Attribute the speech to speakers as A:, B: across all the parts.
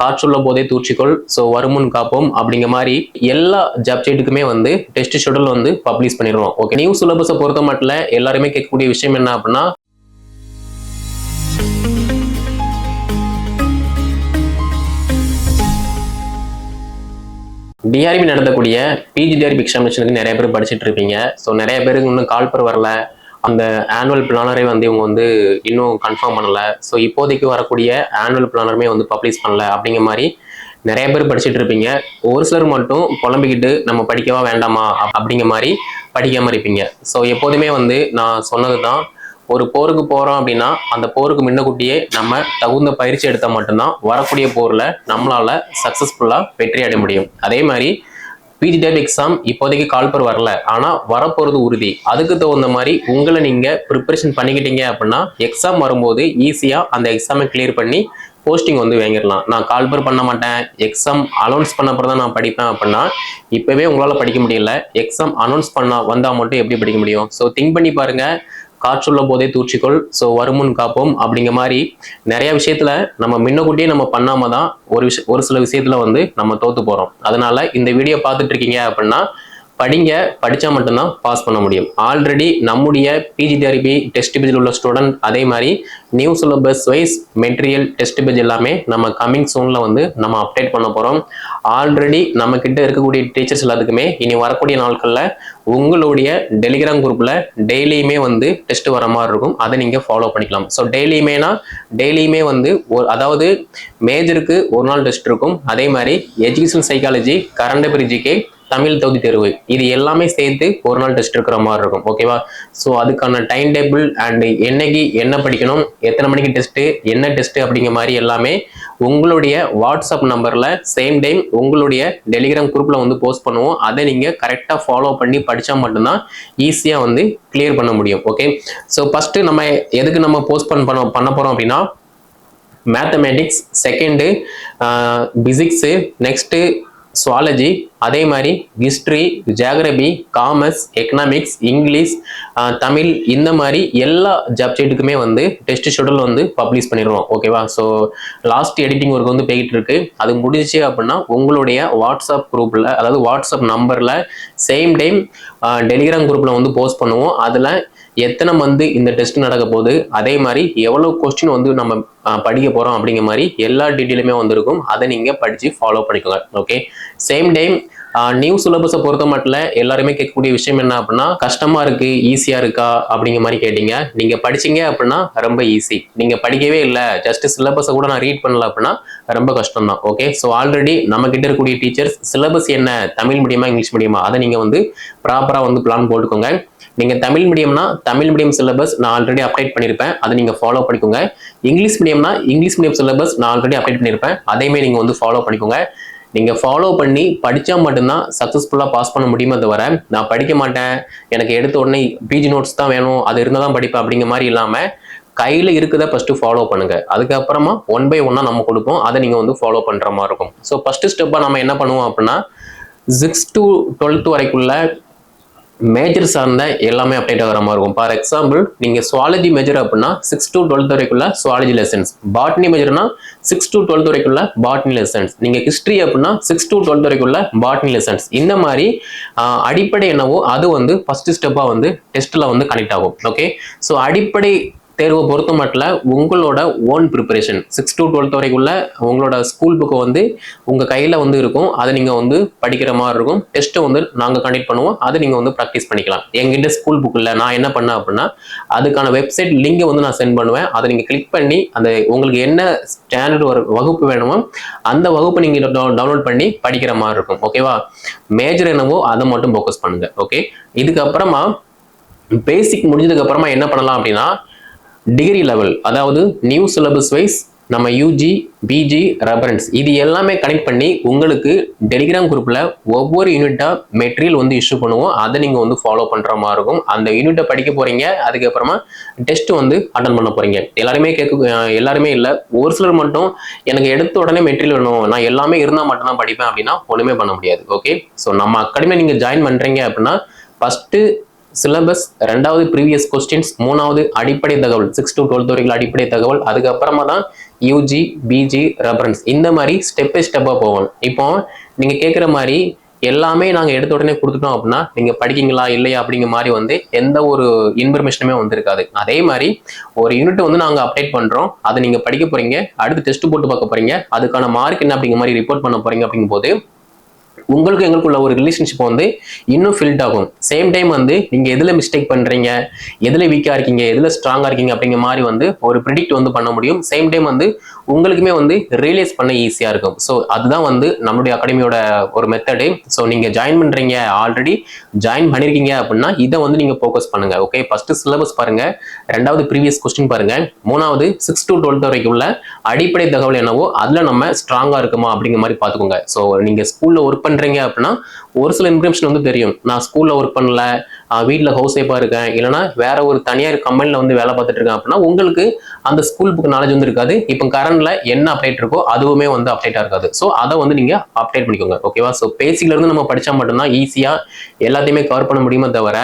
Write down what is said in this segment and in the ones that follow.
A: காற்றுள்ள போதே தூற்றிக்கொள். ஸோ வருமுன் காப்போம். அப்படிங்கிற மாதிரி எல்லா சப்ஜெக்ட்டுக்குமே வந்து டெஸ்ட் ஷெடியூல் வந்து பப்ளிஷ் பண்ணிடுவோம் ஓகே நியூ சிலபஸை பொறுத்த மட்டும் எல்லாருமே கேட்கக்கூடிய விஷயம் என்ன அப்படின்னா டிஆர்பி நடத்தக்கூடிய பிஜிடிஆர்பி எக்ஸாமினேஷனுக்கு நிறைய பேர் படிச்சுட்டு இருப்பீங்க. ஸோ நிறைய பேருக்கு இன்னும் கால் பர் வரல. அந்த ஆனுவல் பிளானரை வந்து இவங்க வந்து இன்னும் கன்ஃபார்ம் பண்ணல. ஸோ இப்போதைக்கு வரக்கூடிய ஆனுவல் பிளானருமே வந்து பப்ளிஷ் பண்ணல அப்படிங்கிற மாதிரி நிறைய பேர் படிச்சுட்டு இருப்பீங்க. ஒரு சிலர் மட்டும் புலம்பிக்கிட்டு நம்ம படிக்கவா வேண்டாமா அப்படிங்கிற மாதிரி படிக்காமல் இருப்பீங்க. ஸோ எப்போதுமே வந்து நான் சொன்னது தான் ஒரு போருக்கு போகிறோம் அப்படின்னா அந்த போருக்கு முன்னக்கூட்டியே நம்ம தகுந்த பயிற்சி எடுத்தால் மட்டும்தான் வரக்கூடிய போரில் நம்மளால் சக்ஸஸ்ஃபுல்லாக வெற்றி அடைய முடியும். அதே மாதிரி பிஜிடெட் எக்ஸாம் இப்போதைக்கு கால்பர் வரல. ஆனால் வரப்போகிறது உறுதி. அதுக்கு தகுந்த மாதிரி உங்களை நீங்கள் ப்ரிப்பரேஷன் பண்ணிக்கிட்டீங்க அப்படின்னா எக்ஸாம் வரும்போது ஈஸியாக அந்த எக்ஸாமை கிளியர் பண்ணி போஸ்டிங் வந்து வாங்கிடலாம். நான் கால்பர் பண்ண மாட்டேன். எக்ஸாம் அனௌன்ஸ் பண்ண அப்புறம் தான் நான் படிப்பேன் அப்படின்னா இப்போவே உங்களால் படிக்க முடியல. எக்ஸாம் அனௌன்ஸ் பண்ணால் வந்தால் மட்டும் எப்படி படிக்க முடியும்? ஸோ திங்க் பண்ணி பாருங்கள் காற்றுள்ள போதே தூற்றிக்கொள். ஸோ வருமுன் காப்போம் அப்படிங்கிற மாதிரி நிறைய விஷயத்துல நம்ம முன்னக்கூட்டியே நம்ம பண்ணாம தான் ஒரு விஷ ஒரு சில விஷயத்துல வந்து நம்ம தோத்து போறோம். அதனால இந்த வீடியோ பார்த்துட்டு இருக்கீங்க அப்படின்னா படிங்க படித்தா மட்டும்தான் பாஸ் பண்ண முடியும். ஆல்ரெடி நம்முடைய பிஜி தெரபி டெஸ்ட் பேஜில் உள்ள ஸ்டூடெண்ட் அதே மாதிரி new syllabus wise material test page எல்லாமே நம்ம கம்மிங் சூனில் வந்து நம்ம அப்டேட் பண்ண போகிறோம் ஆல்ரெடி நம்மக்கிட்ட இருக்கக்கூடிய டீச்சர்ஸ் எல்லாத்துக்குமே இனி வரக்கூடிய நாட்களில் உங்களுடைய டெலிகிராம் குரூப்பில் டெய்லியுமே வந்து டெஸ்ட் வர மாதிரி இருக்கும். அதை நீங்கள் ஃபாலோ பண்ணிக்கலாம். ஸோ டெய்லியுமேனா டெய்லியுமே வந்து ஒரு அதாவது மேஜருக்கு ஒரு நாள் டெஸ்ட் இருக்கும். அதே மாதிரி education psychology current affair Tamil தகுதி தேர்வு. இது எல்லாமே சேர்த்து ஒரு நாள் டெஸ்ட் இருக்கிற மாதிரி இருக்கும். ஓகேவா ஸோ அதுக்கான டைம் டேபிள் அண்ட் என்னைக்கு என்ன படிக்கணும் எத்தனை மணிக்கு டெஸ்ட்டு என்ன டெஸ்ட்டு அப்படிங்கிற மாதிரி எல்லாமே உங்களுடைய வாட்ஸ்அப் நம்பரில் சேம் டைம் உங்களுடைய டெலிகிராம் குரூப்பில் வந்து போஸ்ட் பண்ணுவோம். அதை நீங்கள் கரெக்டாக ஃபாலோ பண்ணி படித்தா மட்டும்தான் ஈஸியாக வந்து கிளியர் பண்ண முடியும். ஓகே ஸோ ஃபஸ்ட்டு நம்ம எதுக்கு நம்ம போஸ்ட் பண்ண பண்ண பண்ண போகிறோம் அப்படின்னா mathematics second physics next zoology அதே மாதிரி history geography commerce economics English Tamil இந்த மாதிரி எல்லா சப்ஜெக்ட்டுக்குமே வந்து டெஸ்ட் ஷெடியூல் வந்து பப்ளிஷ் பண்ணிடுவோம் ஓகேவா ஸோ லாஸ்ட் எடிட்டிங் ஒர்க் வந்து போய்கிட்டு இருக்கு. அது முடிஞ்சிச்சு அப்படின்னா உங்களுடைய வாட்ஸ்அப் குரூப்பில் அதாவது வாட்ஸ்அப் நம்பரில் சேம் டைம் டெலிகிராம் குரூப்பில் வந்து போஸ்ட் பண்ணுவோம். அதில் எத்தனை வந்து இந்த டெஸ்ட் நடக்க போகுது? அதே மாதிரி எவ்வளோ கொஸ்டின் வந்து நம்ம படிக்க போகிறோம் அப்படிங்கிற மாதிரி எல்லா டீட்டெயிலுமே வந்திருக்கும். அதை நீங்கள் படித்து ஃபாலோ பண்ணிக்கோங்க. ஓகே சேம் டைம் நியூ சிலபஸை பொறுத்த மட்டும் எல்லாருமே கேட்கக்கூடிய விஷயம் என்ன அப்படின்னா கஷ்டமா இருக்கு ஈஸியா இருக்கா அப்படிங்கிற மாதிரி கேட்டீங்க. நீங்க படிச்சீங்க அப்படின்னா ரொம்ப ஈஸி நீங்க படிக்கவே இல்லை ஜஸ்ட் சிலபஸை கூட நான் ரீட் பண்ணல அப்படின்னா ரொம்ப கஷ்டம் தான் ஓகே ஸோ ஆல்ரெடி நம்ம கிட்ட இருக்கக்கூடிய டீச்சர்ஸ் சிலபஸ் என்ன? தமிழ் மீடியமா இங்கிலீஷ் மீடியமா அதை நீங்க வந்து ப்ராப்பரா வந்து பிளான் போட்டுக்கோங்க. நீங்கள் தமிழ் மீடியம்னா தமிழ் மீடியம் சிலபஸ் நான் ஆல்ரெடி அப்டேட் பண்ணியிருப்பேன் அதை நீங்கள் ஃபாலோ பண்ணிக்கோங்க. இங்கிலீஷ் மீடியம்னா இங்கிலீஷ் மீடியம் சிலபஸ் நான் ஆல்ரெடி அப்டேட் பண்ணியிருப்பேன் அதையுமே நீங்கள் வந்து ஃபாலோ பண்ணிக்கோங்க. நீங்கள் ஃபாலோ பண்ணி படித்தா மட்டும்தான் சக்ஸஸ்ஃபுல்லாக பாஸ் பண்ண முடியுமே தவிர நான் படிக்க மாட்டேன். எனக்கு எடுத்த உடனே பிஜி நோட்ஸ் தான் வேணும். அது இருந்தால் தான் படிப்பேன் அப்படிங்கிற மாதிரி இல்லாமல் கையில் இருக்கிறத ஃபஸ்ட்டு ஃபாலோ பண்ணுங்கள் அதுக்கப்புறமா ஒன் பை ஒன்னாக நம்ம கொடுப்போம். அதை நீங்கள் வந்து ஃபாலோ பண்ணுற மாதிரி இருக்கும். ஸோ ஃபஸ்ட்டு ஸ்டெப்பாக நம்ம என்ன பண்ணுவோம் அப்படின்னா சிக்ஸ் டு டுவெல்த் வரைக்குள்ள மேஜர் சார்ந்த எல்லாமே அப்டேட் ஆகிற மாதிரி இருக்கும். ஃபார் எக்ஸாம்பிள் நீங்கள் சுவாலஜி மேஜர் அப்படின்னா சிக்ஸ் டு டுவெல்த் வரைக்குள்ள சுவாலஜி லெசன்ஸ் பாட்னி மேஜர்னா சிக்ஸ் டு டுவெல்த் வரைக்குள்ள பாட்னி லெசன்ஸ் நீங்கள் ஹிஸ்ட்ரி அப்படின்னா சிக்ஸ் டு டுவெல்த் வரைக்குள்ள பாட்னி லெசன்ஸ் இந்த மாதிரி அடிப்படை என்னவோ அது வந்து ஃபஸ்ட்டு ஸ்டெப்பாக வந்து டெஸ்ட்டில் வந்து கனெக்ட் ஆகும். ஓகே ஸோ அடிப்படை தேர்வை பொறுத்த மட்டும் உங்களோட own preparation six to twelfth வரைக்குள்ள உங்களோட ஸ்கூல் புக்கு வந்து உங்கள் கையில் வந்து இருக்கும். அதை நீங்கள் வந்து படிக்கிற மாதிரி இருக்கும். டெஸ்ட்டை வந்து நாங்கள் கண்டக்ட் பண்ணுவோம். அதை நீங்கள் வந்து ப்ராக்டிஸ் பண்ணிக்கலாம். எங்கிட்ட ஸ்கூல் புக்கில் நான் என்ன பண்ணேன் அப்படின்னா அதுக்கான வெப்சைட் லிங்கை வந்து நான் சென்ட் பண்ணுவேன். அதை நீங்கள் கிளிக் பண்ணி அந்த உங்களுக்கு என்ன ஸ்டாண்டர்ட் ஒரு வகுப்பு வேணுமோ அந்த வகுப்பை நீங்கள் டவுன்லோட் பண்ணி படிக்கிற மாதிரி இருக்கும். ஓகேவா மேஜர் என்னவோ அதை மட்டும் ஃபோக்கஸ் பண்ணுங்கள் ஓகே இதுக்கப்புறமா பேசிக் முடிஞ்சதுக்கப்புறமா என்ன பண்ணலாம் அப்படின்னா டிகிரி லெவல் அதாவது நியூ சிலபஸ் வைஸ் நம்ம யூஜி பிஜி ரெஃபரன்ஸ் இது எல்லாமே கனெக்ட் பண்ணி உங்களுக்கு டெலிகிராம் குரூப்பில் ஒவ்வொரு யூனிட்டாக மெட்டீரியல் வந்து இஷ்யூ பண்ணுவோம். அதை நீங்கள் வந்து ஃபாலோ பண்ணுற மாதிரி இருக்கும். அந்த யூனிட்டை படிக்க போகிறீங்க அதுக்கப்புறமா டெஸ்ட் வந்து அட்டன் பண்ண போகிறீங்க எல்லாருமே கேட்க எல்லாருமே இல்லை. ஒரு சிலர் மட்டும் எனக்கு எடுத்த உடனே மெட்டீரியல் வேணும். நான் எல்லாமே இருந்தால் மட்டும்தான் படிப்பேன் அப்படின்னா ஒன்றுமே பண்ண முடியாது. ஓகே ஸோ நம்ம அக்காடமியை நீங்கள் ஜாயின் பண்ணுறீங்க அப்படின்னா ஃபஸ்ட்டு சிலபஸ் ரெண்டாவது ப்ரீவியஸ் கொஸ்டின்ஸ் மூணாவது அடிப்படை தகவல் சிக்ஸ் டு டுவெல்த் வரைக்கும் அடிப்படை தகவல் அதுக்கப்புறமா தான் யூஜி பிஜி ரெஃபரன்ஸ் இந்த மாதிரி ஸ்டெப் பை ஸ்டெப்பாக போகணும். இப்போ நீங்கள் கேட்குற மாதிரி எல்லாமே நாங்கள் எடுத்த உடனே கொடுத்துட்டோம் அப்படின்னா நீங்கள் படிக்கீங்களா இல்லையா அப்படிங்கிற மாதிரி வந்து எந்த ஒரு இன்ஃபர்மேஷனுமே வந்திருக்காது. அதே மாதிரி ஒரு யூனிட் வந்து நாங்கள் அப்டேட் பண்ணுறோம் அதை நீங்கள் படிக்க போகிறீங்க அடுத்து டெஸ்ட் போட்டு பார்க்க போகிறீங்க அதுக்கான மார்க் என்ன அப்படிங்கிற மாதிரி ரிப்போர்ட் பண்ண போகிறீங்க அப்படிங்கும்போது உங்களுக்கும் எங்களுக்குள்ள ஒரு ரிலேஷன்ஷிப் வந்து இன்னும் ஃபில்ட் ஆகும். சேம் டைம் வந்து நீங்கள் எதில் மிஸ்டேக் பண்ணுறீங்க எதில் வீக்காக இருக்கீங்க எதில் ஸ்ட்ராங்காக இருக்கீங்க அப்படிங்கிற மாதிரி வந்து ஒரு ப்ரிடிக்ட் வந்து பண்ண முடியும். சேம் டைம் வந்து உங்களுக்குமே வந்து ரியலைஸ் பண்ண ஈஸியாக இருக்கும். ஸோ அதுதான் வந்து நம்மளுடைய அகாடமியோட ஒரு மெத்தடு ஸோ நீங்கள் ஜாயின் பண்ணுறீங்க ஆல்ரெடி ஜாயின் பண்ணியிருக்கீங்க அப்படின்னா இதை வந்து நீங்கள் ஃபோக்கஸ் பண்ணுங்கள் ஓகே ஃபஸ்ட்டு சிலபஸ் பாருங்கள் ரெண்டாவது ப்ரீவியஸ் கொஸ்டின் பாருங்கள் மூணாவது சிக்ஸ் டு டுவெல்த் வரைக்கும் உள்ள அடிப்படை தகவல் என்னவோ அதில் நம்ம ஸ்ட்ராங்காக இருக்குமா அப்படிங்கிற மாதிரி பார்த்துக்கோங்க. ஸோ நீங்கள் ஸ்கூலில் ஒர்க் பண்ணுறீங்க அப்படின்னா ஒரு சில இன்ஃபர்மேஷன் வந்து தெரியும். நான் ஸ்கூலில் ஒர்க் பண்ணல வீட்டில் ஹவுஸ் ஒய்ஃபாக இருக்கேன் இல்லைனா வேற ஒரு தனியார் கம்பெனியில் வந்து வேலை பார்த்துட்டு இருக்கேன் அப்படின்னா உங்களுக்கு அந்த ஸ்கூல் புக் நாலேஜ் வந்து இருக்காது. இப்போ கரண்டில் என்ன அப்டேட் இருக்கோ அதுவுமே வந்து அப்டேட்டாக இருக்காது. ஸோ அதை வந்து நீங்கள் அப்டேட் பண்ணிக்கோங்க. ஓகேவா ஸோ பேசிக்லேருந்து நம்ம படித்தா மட்டும்தான் ஈஸியாக எல்லாத்தையுமே கவர் பண்ண முடியுமே தவிர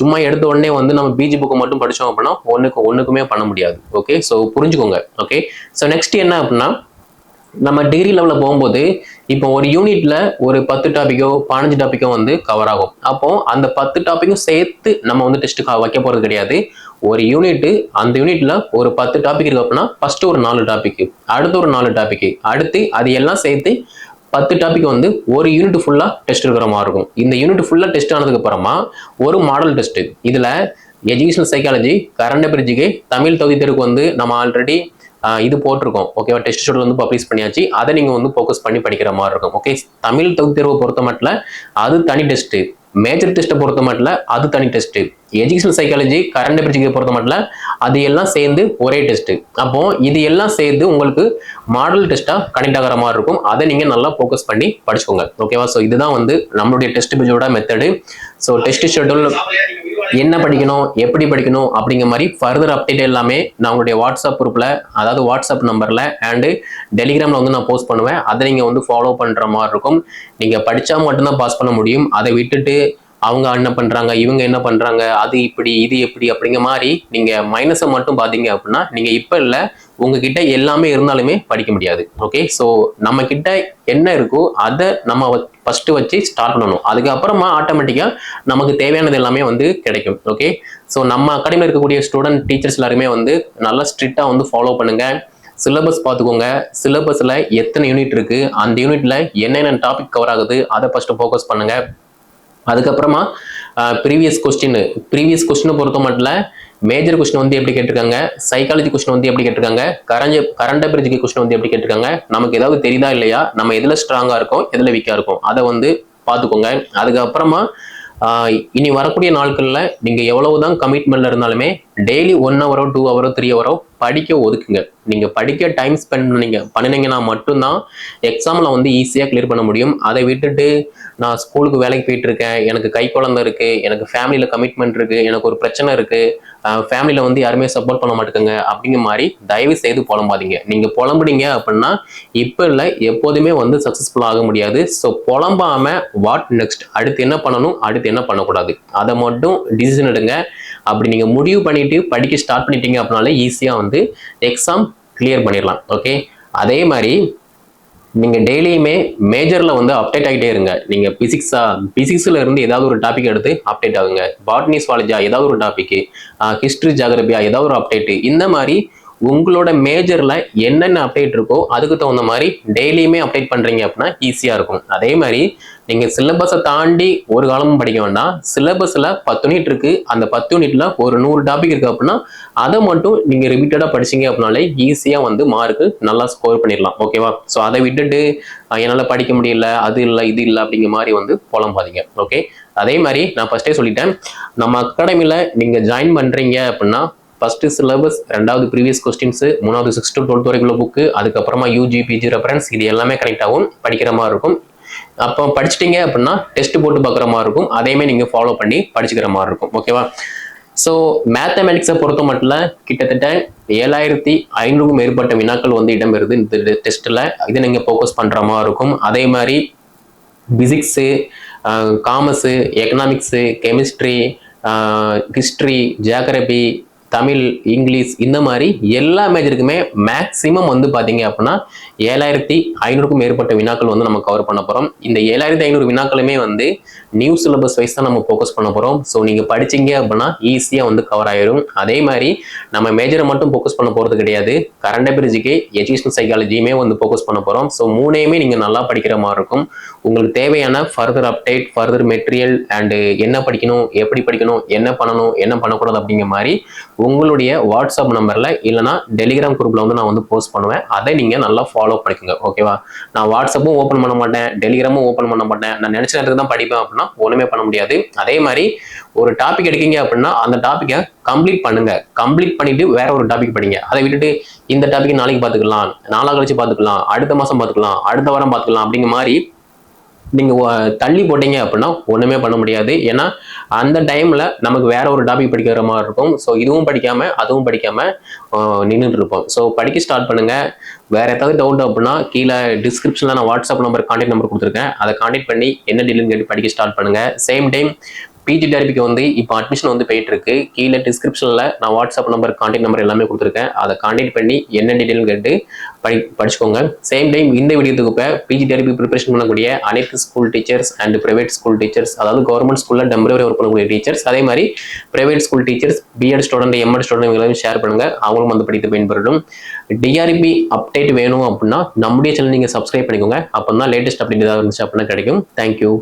A: சும்மா எடுத்த உடனே வந்து நம்ம பிஜி புக்கு மட்டும் படித்தோம் அப்படின்னா ஒன்றுக்கு ஒன்றுக்குமே பண்ண முடியாது. ஓகே ஸோ புரிஞ்சுக்கோங்க. ஓகே ஸோ நெக்ஸ்ட் என்ன அப்படின்னா நம்ம டிகிரி லெவலில் போகும்போது இப்போ ஒரு யூனிட்ல ஒரு பத்து டாப்பிக்கோ பதினஞ்சு டாப்பிக்கோ வந்து கவர் ஆகும். அப்போ அந்த பத்து டாப்பிக்கும் சேர்த்து நம்ம வந்து டெஸ்ட் வைக்க போறது கிடையாது. ஒரு யூனிட் அந்த யூனிட்ல ஒரு பத்து டாபிக் இருக்கு அப்படின்னா ஃபர்ஸ்ட் ஒரு நாலு டாபிக் அடுத்து ஒரு நாலு டாபிக் அடுத்து அது எல்லாம் சேர்த்து பத்து டாபிக் வந்து ஒரு யூனிட் ஃபுல்லாக டெஸ்ட் இருக்கிற மாதிரி இருக்கும். இந்த யூனிட் ஃபுல்லாக டெஸ்ட் ஆனதுக்கு அப்புறமா ஒரு மாடல் டெஸ்ட் இதில் எஜுகேஷனல் சைக்காலஜி கரண்ட் பிரிட்ஜுக்கு தமிழ் தொகுதி தெருக்கு வந்து நம்ம ஆல்ரெடி இது போட்டிருக்கோம். ஓகேவா டெஸ்ட் ஷெட்யூல் வந்து பப்ளிஷ் பண்ணியாச்சு. அதை நீங்கள் வந்து ஃபோக்கஸ் பண்ணி படிக்கிற மாதிரி இருக்கும். ஓகே தமிழ் தொகுதி தேர்வை பொறுத்த மட்டும் அது தனி டெஸ்ட்டு மேஜர் டெஸ்ட்டை பொறுத்த மட்டும் அது தனி டெஸ்ட் எஜுகேஷனல் சைக்காலஜி கரண்ட் பிரிட்ஜுக்கு பொறுத்த மட்டும் அது எல்லாம் சேர்ந்து ஒரே டெஸ்ட் அப்போ இது எல்லாம் சேர்ந்து உங்களுக்கு மாடல் டெஸ்ட்டாக கனெக்ட் ஆகிற மாதிரி இருக்கும். அதை நீங்கள் நல்லா ஃபோக்கஸ் பண்ணி படிச்சுக்கோங்க. ஓகேவா ஸோ இதுதான் வந்து நம்மளுடைய டெஸ்ட் பிஜோட மெத்தடு ஸோ டெஸ்ட் ஷெட்யூல் என்ன படிக்கணும் எப்படி படிக்கணும் அப்படிங்கிற மாதிரி ஃபர்தர் அப்டேட் எல்லாமே நான் உங்களுடைய வாட்ஸ்அப் குரூப்பில் அதாவது வாட்ஸ்அப் நம்பரில் அண்டு டெலிகிராமில் வந்து நான் போஸ்ட் பண்ணுவேன். அதை நீங்கள் வந்து ஃபாலோ பண்ணுற மாதிரி இருக்கும். நீங்கள் படித்தா மட்டும்தான் பாஸ் பண்ண முடியும். அதை விட்டுட்டு அவங்க என்ன பண்ணுறாங்க இவங்க என்ன பண்ணுறாங்க அது இப்படி இது எப்படி அப்படிங்கிற மாதிரி நீங்கள் மைனஸை மட்டும் பார்த்தீங்க அப்படின்னா நீங்கள் இப்போ இல்லை உங்ககிட்ட எல்லாமே இருந்தாலுமே படிக்க முடியாது. ஓகே ஸோ நம்ம கிட்ட என்ன இருக்கோ அதை நம்ம ஃபஸ்ட்டு வச்சு ஸ்டார்ட் பண்ணணும். அதுக்கப்புறமா ஆட்டோமேட்டிக்காக நமக்கு தேவையானது எல்லாமே வந்து கிடைக்கும். ஓகே ஸோ நம்ம அகாடமியில் இருக்கக்கூடிய ஸ்டூடெண்ட் டீச்சர்ஸ் எல்லாருமே வந்து நல்லா ஸ்ட்ரிக்டாக வந்து ஃபாலோ பண்ணுங்க. சிலபஸ் பார்த்துக்கோங்க. சிலபஸில் எத்தனை யூனிட் இருக்குது அந்த யூனிட்டில் என்னென்ன டாபிக் கவர் ஆகுது? அதை ஃபஸ்ட்டு ஃபோக்கஸ் பண்ணுங்கள் அதுக்கப்புறமா ப்ரீவியஸ் கொஸ்டின் ப்ரீவியஸ் கொஸ்டினை பொறுத்த மட்டும் மேஜர் கொஸ்டின் வந்து எப்படி கேட்டிருக்காங்க? சைக்காலஜி கொஸ்டின் வந்து எப்படி கேட்டிருக்காங்க? கரண்ட் கரண்ட் அபிரிஜிக்கு கொஸ்டின் வந்து எப்படி கேட்டிருக்காங்க? நமக்கு ஏதாவது தெரியுதா இல்லையா? நம்ம எதில் ஸ்ட்ராங்காக இருக்கோம்? எதில் வீக்காக இருக்கும்? அதை வந்து பார்த்துக்கோங்க. அதுக்கப்புறமா இனி வரக்கூடிய நாட்களில் நீங்கள் எவ்வளவு எவ்வளவுதான் கமிட்மெண்ட்ல இருந்தாலுமே டெய்லி ஒன் ஹவரோ டூ ஹவரோ த்ரீ ஹவரோ படிக்க ஒதுக்குங்க நீங்கள் படிக்க டைம் ஸ்பெண்ட் பண்ணீங்க பண்ணினீங்கன்னா மட்டும்தான் எக்ஸாமில் வந்து ஈஸியாக கிளியர் பண்ண முடியும். அதை விட்டுட்டு நான் ஸ்கூலுக்கு வேலைக்கு போயிட்டு இருக்கேன் எனக்கு கை குழந்தை இருக்குது எனக்கு ஃபேமிலியில் கமிட்மெண்ட் இருக்குது எனக்கு ஒரு பிரச்சனை இருக்குது ஃபேமிலியில வந்து யாருமே சப்போர்ட் பண்ண மாட்டேங்குங்க அப்படிங்கிற மாதிரி தயவு செய்து புலம்பாதீங்க. நீங்கள் புலம்புனீங்க அப்படின்னா இப்போ இல்லை எப்போதுமே வந்து சக்ஸஸ்ஃபுல் ஆக முடியாது. ஸோ புலம்பாம வாட் நெக்ஸ்ட் அடுத்து என்ன பண்ணணும்? அடுத்து என்ன பண்ணக்கூடாது? அதை மட்டும் டிசிஷன் எடுங்க. அப்படி நீங்கள் முடிவு பண்ணிவிட்டு படிக்க ஸ்டார்ட் பண்ணிட்டீங்க அப்படின்னாலே ஈஸியாக வந்து எக்ஸாம் கிளியர் பண்ணிடலாம் ஓகே அதே மாதிரி நீங்கள் டெய்லியுமே மேஜரில் வந்து அப்டேட் ஆகிட்டே இருங்க. நீங்கள் பிசிக்ஸா பிசிக்ஸில் இருந்து ஏதாவது ஒரு டாபிக் எடுத்து அப்டேட் ஆகுங்க. பாட்னி சுவாலஜியா ஏதாவது ஒரு டாப்பிக்கு ஹிஸ்ட்ரி ஜாகிரபியா ஏதாவது ஒரு அப்டேட்டு இந்த மாதிரி உங்களோட மேஜரில் என்னென்ன அப்டேட் இருக்கோ அதுக்கு தகுந்த மாதிரி டெய்லியுமே அப்டேட் பண்ணுறீங்க அப்படின்னா ஈஸியாக இருக்கும். அதே மாதிரி நீங்கள் சிலபஸை தாண்டி ஒரு காலமும் படிக்க வேண்டாம். சிலபஸில் பத்து யூனிட் இருக்குது அந்த பத்து யூனிட்ல ஒரு நூறு டாபிக் இருக்குது அப்படின்னா அதை மட்டும் நீங்கள் ரிப்பீட்டடாக படிச்சீங்க அப்படின்னாலே ஈஸியாக வந்து மார்க்கு நல்லா ஸ்கோர் பண்ணிடலாம். ஓகேவா ஸோ அதை விட்டுட்டு என்னால் படிக்க முடியல அது இல்லை இது இல்லை அப்படிங்கிற மாதிரி வந்து புலம்பாதீங்க. ஓகே அதே மாதிரி நான் ஃபஸ்ட்டே சொல்லிட்டேன். நம்ம அகாடமியில் நீங்கள் ஜாயின் பண்ணுறீங்க அப்படின்னா ஃபர்ஸ்ட் சிலபஸ் ரெண்டாவது ப்ரீவியஸ் கொஸ்டின்ஸ் மூணாவது சிக்ஸ் டு டுவெல்த் வரைக்குள்ள புக்கு அதுக்கப்புறமா யூஜி பிஜி ரெஃபரன்ஸ் இது எல்லாமே கனெக்ட் ஆகும் படிக்கிற மாதிரி இருக்கும். அப்போ படிச்சிட்டிங்க அப்படின்னா டெஸ்ட் போட்டு பார்க்குற மாதிரி இருக்கும். அதையுமே நீங்கள் ஃபாலோ பண்ணி படிச்சுக்கிற மாதிரி இருக்கும். ஓகேவா ஸோ மேத்தமெட்டிக்ஸை பொறுத்த மட்டும் கிட்டத்தட்ட ஏழாயிரத்தி ஐநூறுக்கும் மேற்பட்ட வினாக்கள் வந்து இடம்பெறுது இந்த டெஸ்ட்டில் இதை நீங்கள் ஃபோக்கஸ் பண்ணுற மாதிரி இருக்கும். அதே மாதிரி physics commerce economics chemistry history geography Tamil English இந்த மாதிரி எல்லா மேஜருக்குமே மேக்ஸிமம் வந்து பார்த்தீங்க அப்படின்னா ஏழாயிரத்தி ஐநூறுக்கும் மேற்பட்ட வினாக்கள் வந்து நம்ம கவர் பண்ண போகிறோம் இந்த ஏழாயிரத்தி ஐநூறு வினாக்களுமே வந்து நியூ சிலபஸ் வைஸ் தான் நம்ம ஃபோக்கஸ் பண்ண போகிறோம் ஸோ நீங்கள் படிச்சீங்க அப்படின்னா ஈஸியாக வந்து கவர் ஆயிரும். அதே மாதிரி நம்ம மேஜரை மட்டும் ஃபோக்கஸ் பண்ண போகிறது கிடையாது. கரண்ட் அபிரிஜிக்கு எஜுகேஷன் சைக்காலஜியுமே வந்து ஃபோக்கஸ் பண்ண போகிறோம் ஸோ மூணையுமே நீங்கள் நல்லா படிக்கிற மாதிரி இருக்கும். உங்களுக்கு தேவையான further update further material and என்ன படிக்கணும் எப்படி படிக்கணும் என்ன பண்ணணும் என்ன பண்ணக்கூடாது அப்படிங்கிற மாதிரி உங்களுடைய வாட்ஸ்அப் நம்பரில் இல்லைனா டெலிகிராம் குரூப்பில் வந்து நான் வந்து போஸ்ட் பண்ணுவேன். அதை நீங்கள் நல்லா ஃபாலோ பண்ணிக்கோங்க. ஓகேவா நான் வாட்ஸ்அப்பும் ஓப்பன் பண்ண மாட்டேன். டெலிகிராமும் ஓப்பன் பண்ண மாட்டேன். நான் நினச்ச நேரத்துக்கு தான் படிப்பேன் அப்படின்னா ஒன்றுமே பண்ண முடியாது. அதே மாதிரி ஒரு டாபிக் எடுக்கீங்க அப்படின்னா அந்த டாப்பிக்கை கம்ப்ளீட் பண்ணுங்க. கம்ப்ளீட் பண்ணிட்டு வேற ஒரு டாபிக் படிங்க. அதை விட்டுட்டு இந்த டாபிக் நாளைக்கு பார்த்துக்கலாம். நாளாக கழிச்சு பார்த்துக்கலாம். அடுத்த மாதம் பார்த்துக்கலாம். அடுத்த வாரம் பார்த்துக்கலாம். அப்படிங்கிற மாதிரி நீங்கள் தள்ளி போட்டீங்க அப்படின்னா ஒன்றுமே பண்ண முடியாது. ஏன்னா அந்த டைமில் நமக்கு வேற ஒரு டாபிக் படிக்கிற மாதிரி இருக்கும். ஸோ இதுவும் படிக்காமல் அதுவும் படிக்காமல் நின்றுட்டு இருப்போம் ஸோ படிக்க ஸ்டார்ட் பண்ணுங்கள் வேற ஏதாவது டவுட் அப்படின்னா கீழே டிஸ்கிரிப்ஷனில் நான் வாட்ஸ்அப் நம்பர் கான்டாக்ட் நம்பர் கொடுத்துருக்கேன். அதை கான்டாக்ட் பண்ணி என்ன டீலுன்னு கேட்டு படிக்க ஸ்டார்ட் பண்ணுங்க. சேம் டைம் பிஜி டெரிபிக்கு வந்து இப்போ அட்மிஷன் வந்து போயிட்டு இருக்கு கீழே டிஸ்கிரிப்ஷனில் நான் வாட்ஸ்அப் நம்பர் கான்டாக்ட் நம்பர் எல்லாமே கொடுத்துருக்கேன். அதை கான்டாக்ட் பண்ணி என்ன டீட்டெயில் கேட்டு படி படிச்சுக்கோங்க. சேம் டைம் இந்த வீடியோத்துக்கு இப்போ பிஜி டெரிபி ப்ரிப்பரேஷன் பண்ணக்கூடிய அனைத்து school teachers and private school teachers அதாவது கவர்மெண்ட் ஸ்கூலில் டெம்பரவரி ஒர்க் பண்ணக்கூடிய டீச்சர்ஸ் அதே மாதிரி private school teachers BEd student MEd student இவங்களையும் ஷேர் பண்ணுங்க. அவங்களும் வந்து படித்து பயன்பெறட்டும். டிஆர்பி அப்டேட் வேணும் அப்படின்னா நம்முடைய சேனல் நீங்கள் சப்ஸ்கிரைப் பண்ணிக்கோங்க. அப்போ தான் லேட்டஸ்ட் அப்டேட் ஏதாவது இருந்துச்சு அப்படின்னா கிடைக்கும். தேங்க்யூ